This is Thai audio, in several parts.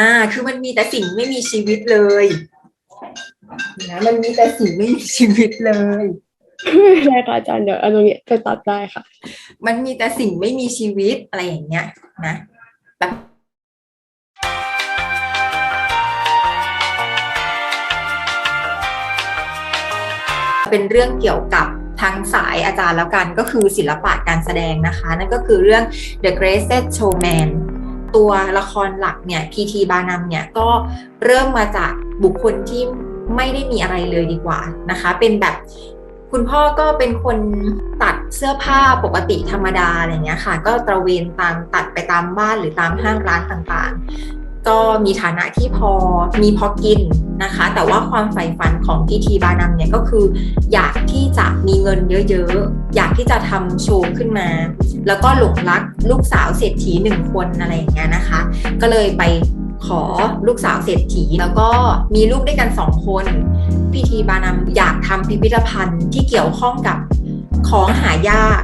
อ่า คือมันมีแต่สิ่งไม่มีชีวิตเลยนะมันมีแต่สิ่งไม่มีชีวิตเลย ได้ค่ะอาจารย์เดี๋ยวเอาตรงนี้ไปตัดได้ค่ะ มันมีแต่สิ่งไม่มีชีวิตอะไรอย่างเงี้ย นะแบบเป็นเรื่องเกี่ยวกับทางสายอาจารย์แล้วกันก็คือศิลปะการแสดงนะคะ นั่นก็คือเรื่อง The Greatest Showman ตัวละครหลักเนี่ยพีทีบานำเนี่ยก็เริ่มมาจากบุคคลที่ไม่ได้มีอะไรเลยดีกว่านะคะ เป็นแบบคุณพ่อก็เป็นคนตัดเสื้อผ้าปกติธรรมดาอะไรเงี้ยค่ะ ก็ตระเวนตามตัดไปตามบ้านหรือตามห้างร้านต่างๆ ก็มีฐานะที่พอมีพอกินนะคะ แต่ว่าความใฝ่ฝันของพีทีบานำเนี่ยก็คือ อยากที่จะมีเงินเยอะๆ อยากที่จะทำโชว์ขึ้นมา แล้วก็หลงรักลูกสาวเศรษฐีหนึ่งคนอะไรอย่างเงี้ยนะคะ ก็เลยไปขอลูกสาวเศรษฐีแล้วก็มีลูกด้วยกันสองคน พิธีบานำอยากทำพิพิธภัณฑ์ที่เกี่ยวข้องกับของหายาก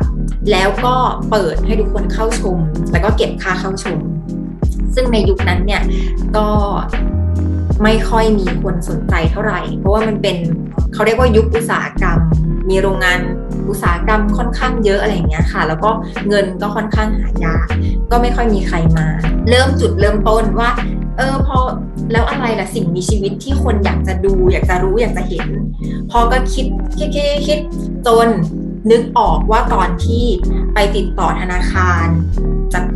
แล้วก็เปิดให้ทุกคนเข้าชม แล้วก็เก็บค่าเข้าชม ซึ่งในยุคนั้นเนี่ยก็ไม่ค่อยมีคนสนใจเท่าไหร่ เพราะว่ามันเป็นเขาเรียกว่ายุคอุตสาหกรรม มีโรงงานอุตสาหกรรมค่อนข้างเยอะอะไรอย่างเงี้ยค่ะ แล้วก็เงินก็ค่อนข้างหายาก ก็ไม่ค่อยมีใครมา เริ่มจุดเริ่มต้นว่า เออพอแล้วอะไรล่ะสิ่งมีชีวิตที่คนอยากจะดู อยากจะรู้อยากจะเห็น พอก็คิดคิดคิดคิดจนนึกออกว่าตอนที่ไปติดต่อธนาคาร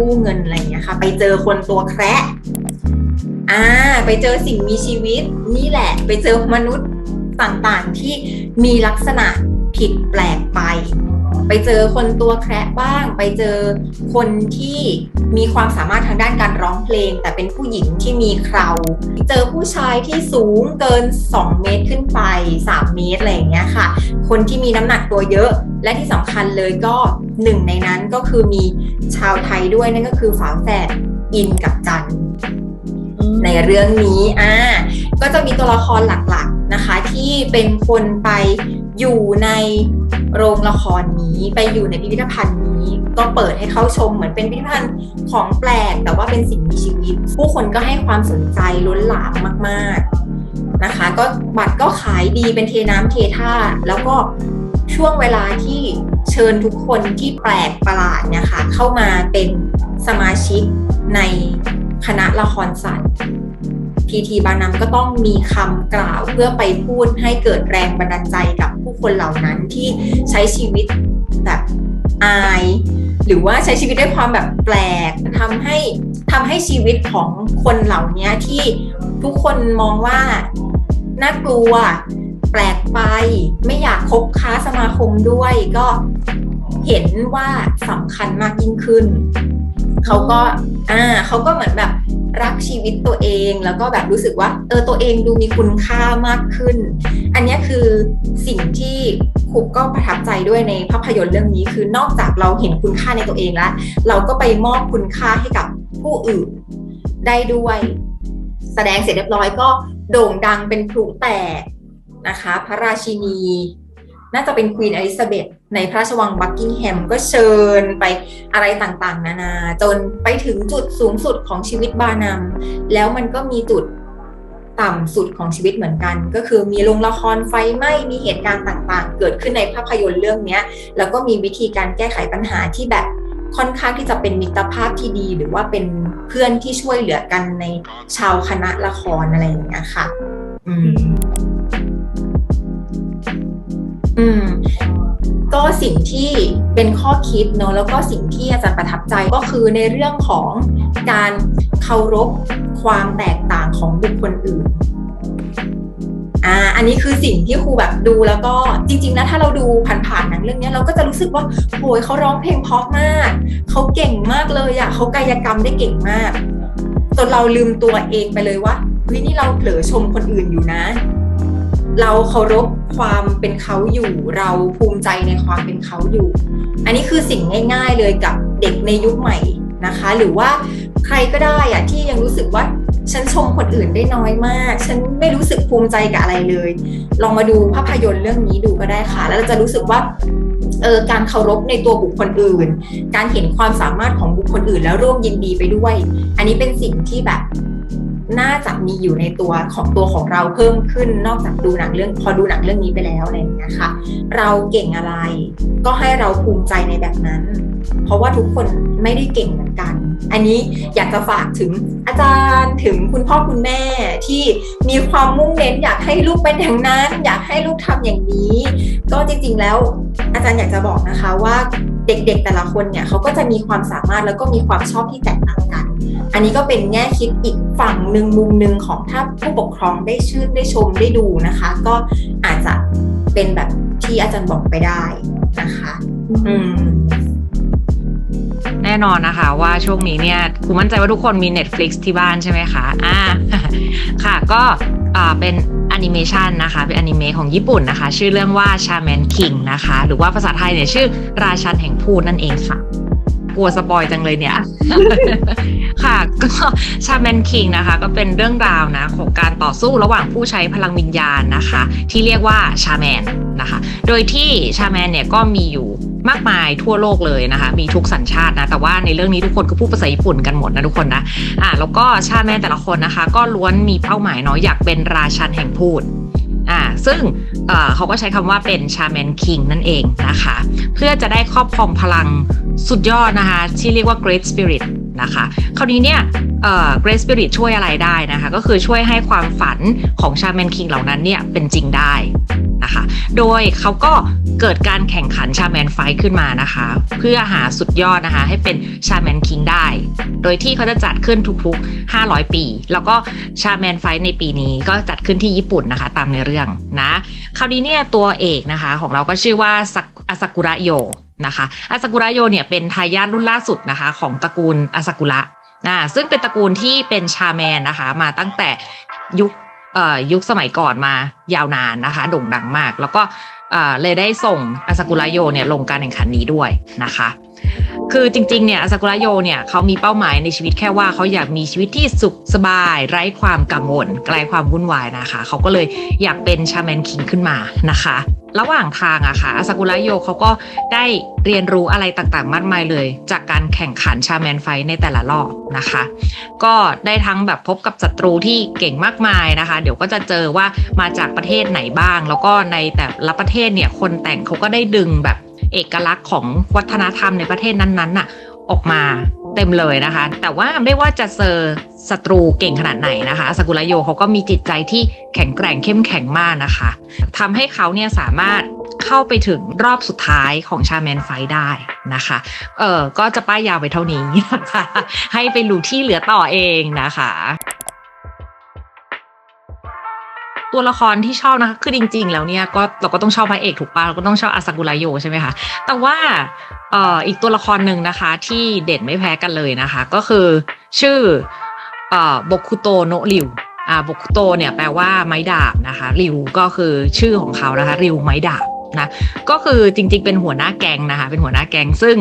กู้เงินอะไรเงี้ยค่ะ ไปเจอคนตัวแคระอ่าไปเจอสิ่งมีชีวิต นี่แหละ ไปเจอมนุษย์ต่างๆที่มีลักษณะผิดแปลกไป ไปเจอคนตัวแคระบ้าง ไปเจอคนที่มีความสามารถทางด้านการร้องเพลง แต่เป็นผู้หญิงที่มีเคราเจอผู้ชายที่สูงเกิน 2 เมตรขึ้นไป 3 เมตรอะไรอย่างเงี้ยค่ะ คนที่มีน้ำหนักตัวเยอะ และที่สำคัญเลยก็หนึ่งในนั้นก็คือมีชาวไทยด้วยนั่นก็คือฝาแฝดอินกับจันในเรื่องนี้อ่าก็จะมีตัวละครหลักๆนะคะ ที่เป็นคนไป อยู่ในโรงละครนี้ไปอยู่ในพิพิธภัณฑ์นี้ ก็เปิดให้เข้าชมเหมือนเป็นพิพิธภัณฑ์ของแปลก แต่ว่าเป็นสิ่งมีชีวิต ผู้คนก็ให้ความสนใจล้นหลามมากๆนะคะ ก็บัตรก็ขายดีเป็นเทน้ำเทท่า แล้วก็ช่วงเวลาที่เชิญทุกคนที่แปลกประหลาดเนี่ยค่ะเข้ามาเป็นสมาชิกในคณะละครสัตว์พีทีบานำก็ต้องมีคำกล่าวเพื่อไปพูดให้เกิดแรงบันดาลใจกับ คนเหล่านั้นที่ใช้ชีวิตแบบอาย หรือว่าใช้ชีวิตด้วยความแบบแปลกทำให้ทำให้ชีวิตของคนเหล่านี้ที่ทุกคนมองว่าน่ากลัว แปลกไป ไม่อยากคบค้าสมาคมด้วยก็เห็นว่าสำคัญมากยิ่งขึ้น เขาก็อ่าเขาก็เหมือนแบบ รักชีวิตตัวเองแล้วก็แบบรู้สึกว่า เออตัวเองดูมีคุณค่ามากขึ้น อันนี้คือสิ่งที่ครูก็ประทับใจด้วยในภาพยนตร์เรื่องนี้ คือนอกจากเราเห็นคุณค่าในตัวเองแล้ว เราก็ไปมอบคุณค่าให้กับผู้อื่นได้ด้วย แสดงเสร็จเรียบร้อยก็โด่งดังเป็นพลุแตกนะคะ พระราชินี น่าจะเป็นควีนอลิซาเบธในพระราชวังบักกิงแฮมก็เชิญไปอะไรต่างๆ นานา จนไปถึงจุดสูงสุดของชีวิตบานำแล้วมันก็มีจุดต่ำสุดของชีวิตเหมือนกัน ก็คือมีโรงละครไฟไหม้มีเหตุการณ์ต่างๆ เกิดขึ้นในภาพยนตร์เรื่องนี้แล้วก็มีวิธีการแก้ไขปัญหาที่แบบค่อนข้างที่จะเป็นมิตรภาพที่ดี หรือว่าเป็นเพื่อนที่ช่วยเหลือกันในชาวคณะละครอะไรอย่างเงี้ยค่ะ อืม อืมก็สิ่งที่เป็นข้อคิดเนอะแล้วก็สิ่งที่อาจารย์ประทับใจก็คือในเรื่องของการเคารพความแตกต่างของบุคคลอื่นอ่าอันนี้คือสิ่งที่ครูแบบดูแล้วก็จริงๆนะถ้าเราดูผ่านๆหนังเรื่องนี้เราก็จะรู้สึกว่าโหยเขาร้องเพลงเพราะมากเขาเก่งมากเลยอะเขากายกรรมได้เก่งมากจนเราลืมตัวเองไปเลยว่าเฮ้ยนี่เราเผลอชมคนอื่นอยู่นะ เราเคารพความเป็นเขาอยู่ เราภูมิใจในความเป็นเขาอยู่ อันนี้คือสิ่งง่าย ๆเลยกับเด็กในยุคใหม่นะคะ หรือว่าใครก็ได้อะที่ยังรู้สึกว่าฉันชมคนอื่นได้น้อยมาก ฉันไม่รู้สึกภูมิใจกับอะไรเลย ลองมาดูภาพยนตร์เรื่องนี้ดูก็ได้ค่ะ แล้วเราจะรู้สึกว่าเออการเคารพในตัวบุคคลอื่น การเห็นความสามารถของบุคคลอื่น แล้วร่วมยินดีไปด้วย อันนี้เป็นสิ่งที่แบบ น่าจะมีอยู่ในตัวของตัวของเราเพิ่มขึ้น นอกจากดูหนังเรื่องพอดูหนังเรื่องนี้ไปแล้วอะไรอย่างเงี้ยค่ะเราเก่งอะไร ก็ให้เราภูมิใจในแบบนั้น เพราะว่าทุกคนไม่ได้เก่งเหมือนกัน อันนี้อยากจะฝากถึงอาจารย์ถึงคุณพ่อคุณแม่ที่มีความมุ่งเน้นอยากให้ลูกเป็นอย่างนั้น อยากให้ลูกทำอย่างนี้ ก็จริงๆแล้ว อาจารย์อยากจะบอกนะคะว่าเด็กๆแต่ละคนเนี่ยเขาก็จะมีความสามารถแล้วก็มีความชอบที่แตกต่างกัน อันนี้ก็เป็นแง่คิดอีกฝั่งหนึ่งมุมหนึ่งของถ้าผู้ปกครองได้ชื่นได้ชมได้ดูนะคะ ก็อาจจะเป็นแบบที่อาจารย์บอกไปได้นะคะ อืมแน่นอนนะคะว่าช่วงนี้เนี่ยคุณมั่นใจว่าทุกคนมี Netflix ที่บ้านใช่ไหมคะอ่าค่ะก็อ่าเป็นแอนิเมชันนะคะ เป็นอนิเมะของญี่ปุ่นนะคะ ชื่อเรื่องว่า Shaman King นะคะ หรือว่าภาษาไทยเนี่ยชื่อราชันแห่งพูดนั่นเองค่ะ กลัวสปอยจังเลยเนี่ย ค่ะ ก็ชาแมนคิงนะคะ ก็เป็นเรื่องราวนะของการต่อสู้ระหว่างผู้ใช้พลังวิญญาณนะคะ ที่เรียกว่าชาแมนนะคะ โดยที่ชาแมนเนี่ยก็มีอยู่มากมายทั่วโลกเลยนะคะ มีทุกสัญชาตินะ แต่ว่าในเรื่องนี้ทุกคนก็พูดภาษาญี่ปุ่นกันหมดนะทุกคนนะ อ่าแล้วก็ชาแมนแต่ละคนนะคะ ก็ล้วนมีเป้าหมายเนาะอยากเป็นราชันแห่งพูดอ่าซึ่งเอ่อเขาก็ใช้คำว่าเป็นชาแมนคิงนั่นเองนะคะ เพื่อจะได้ครอบครองพลัง สุดยอดนะคะ ที่เรียกว่า Great Spirit นะคะคราวนี้เนี่ยเอ่อ Great Spirit ช่วยอะไรได้นะคะ ก็คือช่วยให้ความฝันของชาแมนคิงเหล่านั้นเนี่ยเป็นจริงได้นะคะ โดยเขาก็เกิดการแข่งขันชาแมนไฟขึ้นมานะคะ เพื่อหาสุดยอดนะคะ ให้เป็นชาแมนคิงได้ โดยที่เขาจะจัดขึ้นทุกๆ 500 ปี แล้วก็ชาแมนไฟในปีนี้ก็จัดขึ้นที่ญี่ปุ่นนะคะ ตามในเรื่องนะคราวนี้เนี่ยตัวเอกนะคะของเราก็ชื่อว่าสักอาซากุระโย นะคะอาซากุระโยเนี่ยเป็นทายาทรุ่นล่าสุดนะคะ ของตระกูลอาซากุระนะซึ่งเป็นตระกูลที่เป็นชาแมนนะคะ มาตั้งแต่ยุคยุคสมัยก่อนมายาวนานนะคะ โด่งดังมาก แล้วก็เอ่อเลยได้ส่งอาซากุระโยเนี่ยลงการแข่งขันนี้ด้วยนะคะ คือจริงๆเนี่ยอาซากุระโยเนี่ยเขามีเป้าหมายในชีวิตแค่ว่าเขาอยากมีชีวิตที่สุขสบาย ไร้ความกังวลไกลความวุ่นวายนะคะ เขาก็เลยอยากเป็นชาแมนคิงขึ้นมานะคะ ระหว่างทางอะค่ะอาซากุระโยเขาก็ได้เรียนรู้อะไรต่างๆ มากมายเลย จากการแข่งขันชาแมนไฟในแต่ละรอบนะคะ ก็ได้ทั้งแบบพบกับศัตรูที่เก่งมากมายนะคะ เดี๋ยวก็จะเจอว่ามาจากประเทศไหนบ้าง แล้วก็ในแต่ละประเทศเนี่ยคนแต่งเขาก็ได้ดึงแบบเอกลักษณ์ของวัฒนธรรมในประเทศนั้นๆน่ะออกมา เต็มเลยนะคะ แต่ว่าไม่ว่าจะเจอศัตรูเก่งขนาดไหนนะคะสกุลโยเขาก็มีจิตใจที่แข็งแกร่งเข้มแข็งมากนะคะทำให้เขาเนี่ยสามารถเข้าไปถึงรอบสุดท้ายของชาแมนไฟได้นะคะ เออก็จะป้ายยาวไปเท่านี้นะคะให้ไปรู้ที่เหลือต่อเองนะคะ ตัวละครที่ชอบนะคะ คือจริง ๆ แล้วเนี่ยก็เราก็ต้องชอบพระเอกถูกปะเราก็ต้องชอบอาซากุระโยใช่ไหมคะแต่ว่าเอ่ออีกตัวละครหนึ่งนะคะ ที่เด่นไม่แพ้กันเลยนะคะ ก็คือชื่อเอ่อบกุโตโนริวอ่าบกุโตเนี่ยแปลว่าไม้ดาบนะคะริวก็คือชื่อของเขานะคะริวไม้ดาบนะก็คือจริง ๆ เป็นหัวหน้าแกงนะคะ เป็นหัวหน้าแกงซึ่ง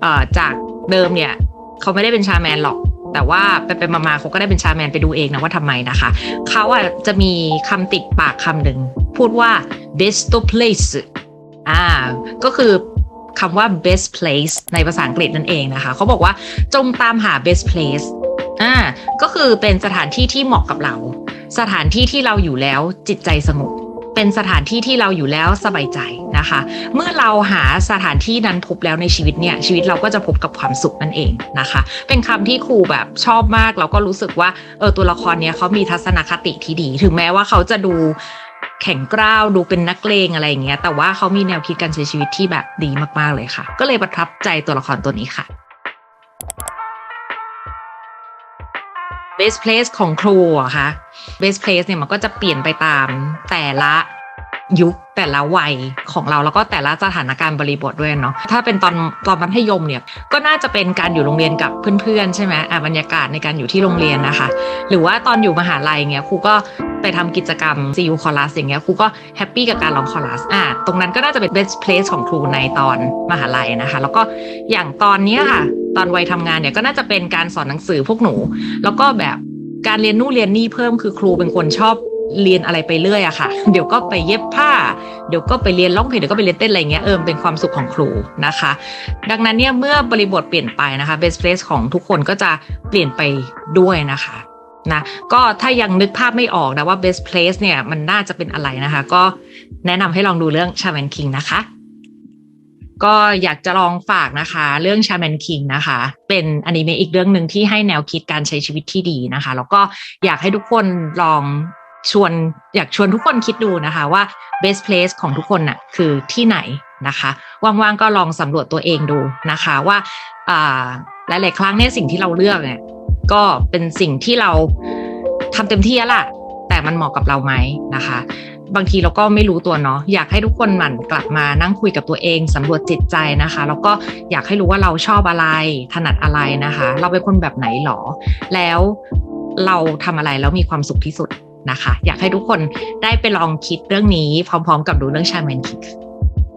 เอ่อจากเดิมเนี่ยเขาไม่ได้เป็นชาแมนหรอก แต่ว่าไปไปมาๆเขาก็ได้เป็นชาแมนไปดูเองนะว่าทำไมนะคะ เขาอะจะมีคำติดปากคำหนึ่งพูดว่า best place อ่า ก็คือคำว่า best place ในภาษาอังกฤษนั่นเองนะคะ เขาบอกว่าจงตามหา best place อ่า ก็คือเป็นสถานที่ที่เหมาะกับเรา สถานที่ที่เราอยู่แล้วจิตใจสงบ เป็นสถานที่ที่เราอยู่แล้วสบายใจนะคะ เมื่อเราหาสถานที่นั้นพบแล้วในชีวิตเนี่ยชีวิตเราก็จะพบกับความสุขนั่นเองนะคะ เป็นคำที่ครูแบบชอบมากแล้วก็รู้สึกว่าเออตัวละครเนี้ยเขามีทัศนคติที่ดี ถึงแม้ว่าเขาจะดูแข็งกร้าวดูเป็นนักเลงอะไรอย่างเงี้ยแต่ว่าเขามีแนวคิดการใช้ชีวิตที่แบบดีมากๆเลยค่ะ ก็เลยประทับใจตัวละครตัวนี้ค่ะ best place ของครูอะคะ best place เนี่ยมันก็จะเปลี่ยนไปตามแต่ละยุคแต่ละวัยของเราแล้วก็แต่ละสถานการณ์บริบทด้วยเนาะถ้าเป็นตอนตอนมัธยมเนี่ยก็น่าจะเป็นการอยู่โรงเรียนกับเพื่อนๆ ใช่ไหมอะบรรยากาศในการอยู่ที่โรงเรียนนะคะ หรือว่าตอนอยู่มหาลัยเงี้ยครูก็ไปทำกิจกรรมซีอูคอรัสอย่างเงี้ยครูก็แฮปปี้กับการร้องคอรัสอะตรงนั้นก็น่าจะเป็น best place ของครูในตอนมหาลัยนะคะ แล้วก็อย่างตอนเนี้ยค่ะ ตอนวัยทำงานเนี่ยก็น่าจะเป็นการสอนหนังสือพวกหนู แล้วก็แบบ การเรียนนู่นเรียนนี่เพิ่มคือครูเป็นคนชอบเรียนอะไรไปเรื่อยอะค่ะ เดี๋ยวก็ไปเย็บผ้า เดี๋ยวก็ไปเรียนร้องเพลงเดี๋ยวก็ไปเรียนเต้นอะไรเงี้ยเออเป็นความสุขของครูนะคะ ดังนั้นเนี่ยเมื่อบริบทเปลี่ยนไปนะคะ best place ของทุกคนก็จะเปลี่ยนไปด้วยนะคะนะก็ถ้ายังนึกภาพไม่ออกนะว่า best place เนี่ยมันน่าจะเป็นอะไรนะคะ ก็แนะนำให้ลองดูเรื่อง Shaman King นะคะ ก็อยากจะลองฝากนะคะ เรื่อง Shaman King นะคะ เป็นอนิเมะอีกเรื่องหนึ่งที่ให้แนวคิดการใช้ชีวิตที่ดีนะคะ แล้วก็อยากให้ทุกคนลองชวนอยากชวนทุกคนคิดดูนะคะว่า best place ของทุกคนน่ะคือที่ไหนนะคะว่างๆก็ลองสำรวจตัวเองดูนะคะว่าอ่าหลายๆครั้งเนี่ยสิ่งที่เราเลือกเนี่ยก็เป็นสิ่งที่เราทำเต็มที่แล้วล่ะ แต่มันเหมาะกับเราไหมนะคะ บางทีเราก็ไม่รู้ตัวเนาะอยากให้ทุกคนหมั่นกลับมานั่งคุยกับตัวเองสำรวจจิตใจนะคะ แล้วก็อยากให้รู้ว่าเราชอบอะไรถนัดอะไรนะคะ เราเป็นคนแบบไหนหรอ แล้วเราทำอะไรแล้วมีความสุขที่สุดนะคะ อยากให้ทุกคนได้ไปลองคิดเรื่องนี้พร้อมๆ กับดูเรื่องชาแมนคิก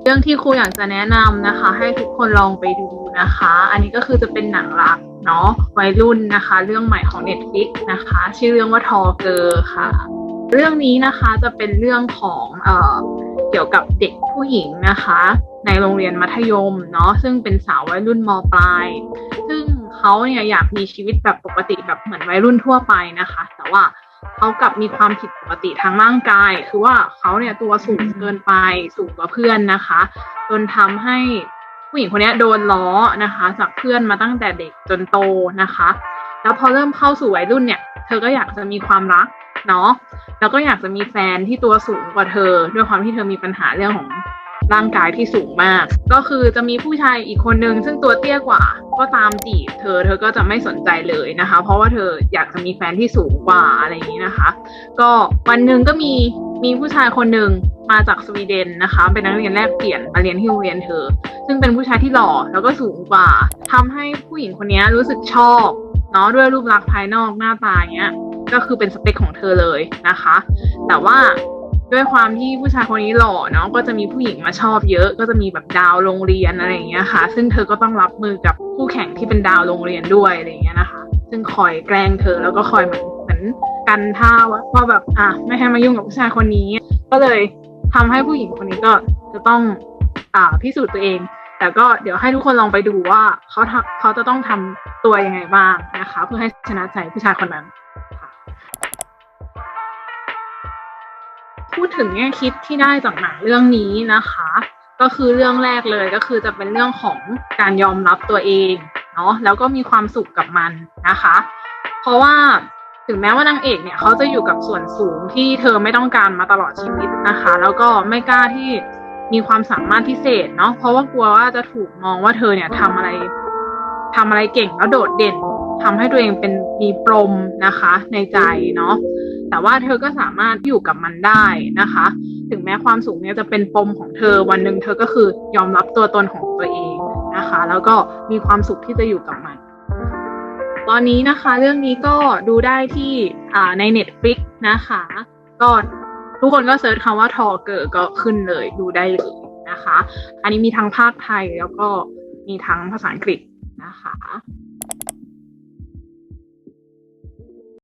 เรื่องที่ครูอยากจะแนะนำนะคะ ให้ทุกคนลองไปดูนะคะ อันนี้ก็คือจะเป็นหนังรัก เนาะวัยรุ่นนะคะ เรื่องใหม่ของ Netflix นะคะ ชื่อเรื่องว่าทอเกอร์ค่ะ เรื่องนี้นะคะจะเป็นเรื่องของเอ่อเกี่ยวกับเด็กผู้หญิงนะคะ ในโรงเรียนมัธยมเนาะซึ่งเป็นสาววัยรุ่นมปลาย ซึ่งเขาเนี่ยอยากมีชีวิตแบบปกติแบบเหมือนวัยรุ่นทั่วไปนะคะ แต่ว่าเขากลับมีความผิดปกติทางร่างกาย คือว่าเขาเนี่ยตัวสูงเกินไปสูงกว่าเพื่อนนะคะ จนทำให้ ผู้หญิงคนนี้โดนล้อนะคะจากเพื่อนมาตั้งแต่เด็กจนโตนะคะ แล้วพอเริ่มเข้าสู่วัยรุ่นเนี่ย เธอก็อยากจะมีความรักเนาะแล้วก็อยากจะมีแฟนที่ตัวสูงกว่าเธอ ด้วยความที่เธอมีปัญหาเรื่องของร่างกายที่สูงมาก ก็คือจะมีผู้ชายอีกคนนึงซึ่งตัวเตี้ยกว่า ก็ตามจีบเธอเธอก็จะไม่สนใจเลยนะคะ เพราะว่าเธออยากจะมีแฟนที่สูงกว่าอะไรอย่างนี้นะคะ ก็วันหนึ่งก็มีมีผู้ชายคนหนึ่ง มาจากสวีเดนนะคะ เป็นนักเรียนแลกเปลี่ยนมาเรียนที่โรงเรียนเธอ ซึ่งเป็นผู้ชายที่หล่อแล้วก็สูงกว่าทำให้ผู้หญิงคนนี้รู้สึกชอบเนาะด้วยรูปลักษณ์ภายนอกหน้าตาเนี้ยก็คือเป็นสเปคของเธอเลยนะคะ แต่ว่าด้วยความที่ผู้ชายคนนี้หล่อเนาะก็จะมีผู้หญิงมาชอบเยอะ ก็จะมีแบบดาวโรงเรียนอะไรอย่างเงี้ยค่ะ ซึ่งเธอก็ต้องรับมือกับคู่แข่งที่เป็นดาวโรงเรียนด้วยอะไรอย่างเงี้ยนะคะ ซึ่งคอยแกล้งเธอแล้วก็คอยเหมือนเหมือนกันท่าว่าว่าแบบอะไม่ให้มายุ่งกับผู้ชายคนนี้ ก็เลย ทำให้ผู้หญิงคนนี้ก็จะต้องอ่าพิสูจน์ตัวเอง แต่ก็เดี๋ยวให้ทุกคนลองไปดูว่าเขาเขาจะต้องทำตัวยังไงบ้างนะคะ เพื่อให้ชนะใจผู้ชายคนนั้นพูดถึงแง่คิดที่ได้จากหนังเรื่องนี้นะคะ ก็คือเรื่องแรกเลยก็คือจะเป็นเรื่องของการยอมรับตัวเองเนาะแล้วก็มีความสุขกับมันนะคะ เพราะว่า ถึงแม้ว่านางเอกเนี่ยเขาจะอยู่กับส่วนสูงที่เธอไม่ต้องการมาตลอดชีวิตนะคะ แล้วก็ไม่กล้าที่มีความสามารถพิเศษเนาะเพราะว่ากลัวว่าจะถูกมองว่าเธอเนี่ยทำอะไรทำอะไรเก่งแล้วโดดเด่นทำให้ตัวเองเป็นมีปมนะคะ ในใจเนาะแต่ว่าเธอก็สามารถอยู่กับมันได้นะคะ ถึงแม้ความสูงเนี่ยจะเป็นปมของเธอวันหนึ่งเธอก็คือยอมรับตัวตนของตัวเองนะคะ แล้วก็มีความสุขที่จะอยู่กับมัน ตอนนี้นะคะ เรื่องนี้ก็ดูได้ที่ใน Netflix นะคะ ก็ทุกคนก็เซิร์ชคำว่าทอเกิดก็ขึ้นเลยดูได้เลยนะคะ อันนี้มีทั้งภาคไทยแล้วก็มีทั้งภาษาอังกฤษนะคะ